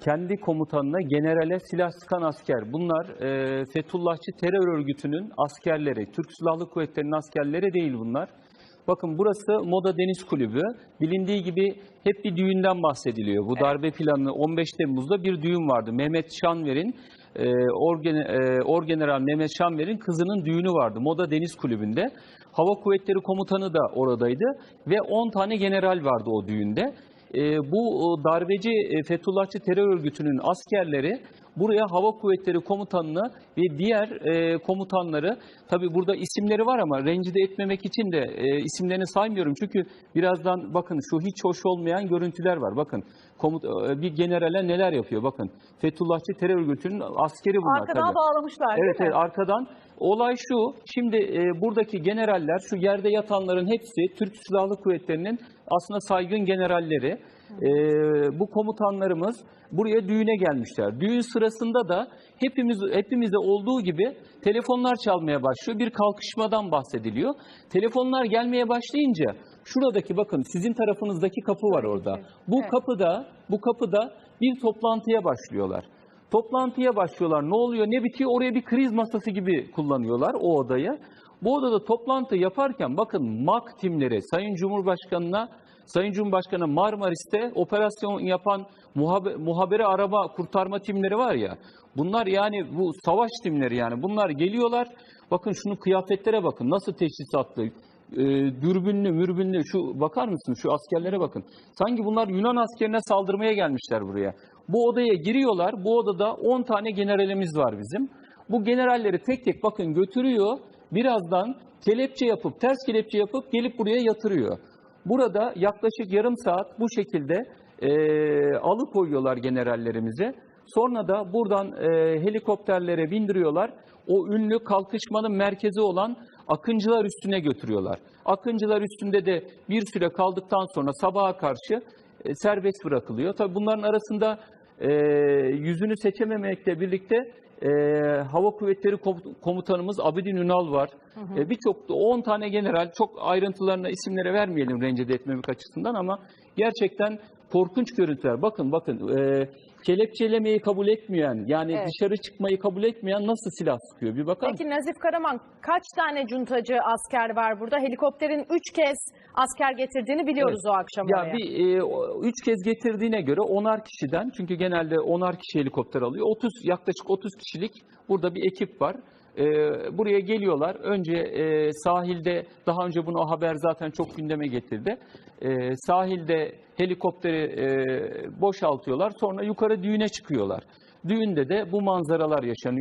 kendi komutanına generale silah sıkan asker. Bunlar e, Fethullahçı terör örgütünün askerleri, Türk Silahlı Kuvvetleri'nin askerleri değil bunlar. Bakın burası Moda Deniz Kulübü. Bilindiği gibi hep bir düğünden bahsediliyor. Bu darbe planı 15 Temmuz'da bir düğün vardı. Mehmet Şanver'in, e, Orgen, e, Orgeneral Mehmet Şanver'in kızının düğünü vardı Moda Deniz Kulübü'nde. Hava Kuvvetleri Komutanı da oradaydı ve 10 tane general vardı o düğünde. E, bu darbeci e, Fethullahçı terör örgütünün askerleri buraya Hava Kuvvetleri Komutanını ve diğer e, komutanları tabi burada isimleri var ama rencide etmemek için de e, isimlerini saymıyorum. Çünkü birazdan bakın şu hiç hoş olmayan görüntüler var. Bakın komut, e, bir generale neler yapıyor bakın. Fethullahçı terör örgütünün askeri bunlar Arkadan tabii. bağlamışlar değil Evet, mi? evet arkadan. Olay şu, şimdi e, buradaki generaller, şu yerde yatanların hepsi Türk Silahlı Kuvvetleri'nin aslında saygın generalleri. E, bu komutanlarımız buraya düğüne gelmişler. Düğün sırasında da hepimiz hepimize olduğu gibi telefonlar çalmaya başlıyor. Bir kalkışmadan bahsediliyor. Telefonlar gelmeye başlayınca şuradaki bakın sizin tarafınızdaki kapı var orada. Bu Evet. kapıda bu kapıda bir toplantıya başlıyorlar. Toplantıya başlıyorlar. Ne oluyor, ne bitiyor? Oraya bir kriz masası gibi kullanıyorlar o odayı. Bu odada toplantı yaparken bakın MAK timleri Sayın Cumhurbaşkanı'na Sayın Cumhurbaşkanı Marmaris'te operasyon yapan muhabe, muhabere araba kurtarma timleri var ya. Bunlar yani bu savaş timleri yani. Bunlar geliyorlar. Bakın şunu kıyafetlere bakın. Nasıl teçhizatlı, e, dürbünlü, mürbünlü şu bakar mısınız şu askerlere bakın. Sanki bunlar Yunan askerine saldırmaya gelmişler buraya. Bu odaya giriyorlar. Bu odada 10 tane generalimiz var bizim. Bu generalleri tek tek bakın götürüyor. Birazdan kelepçe yapıp, ters kelepçe yapıp gelip buraya yatırıyor. Burada yaklaşık yarım saat bu şekilde e, alıkoyuyorlar generallerimizi. Sonra da buradan e, helikopterlere bindiriyorlar. O ünlü kalkışmanın merkezi olan Akıncılar üstüne götürüyorlar. Akıncılar üstünde de bir süre kaldıktan sonra sabaha karşı e, serbest bırakılıyor. Tabii bunların arasında e, yüzünü seçememekle birlikte e, Hava Kuvvetleri Kom- Komutanımız Abidin Ünal var. E, Birçok 10 tane general çok ayrıntılarına isimlere vermeyelim rencide etmemek açısından ama gerçekten korkunç görüntüler. Bakın bakın e, kelepçelemeyi kabul etmeyen yani Evet. dışarı çıkmayı kabul etmeyen nasıl silah sıkıyor bir bakar Peki Nazif Karaman kaç tane cuntacı asker var burada? Helikopterin 3 kez asker getirdiğini biliyoruz o akşam Ya oraya. bir e, kez getirdiğine göre onar kişiden çünkü genelde onar kişi helikopter alıyor. 30 yaklaşık 30 kişilik burada bir ekip var. E, buraya geliyorlar. Önce e, sahilde daha önce bunu o haber zaten çok gündeme getirdi. E, sahilde helikopteri e, boşaltıyorlar. Sonra yukarı düğüne çıkıyorlar. Düğünde de bu manzaralar yaşanıyor.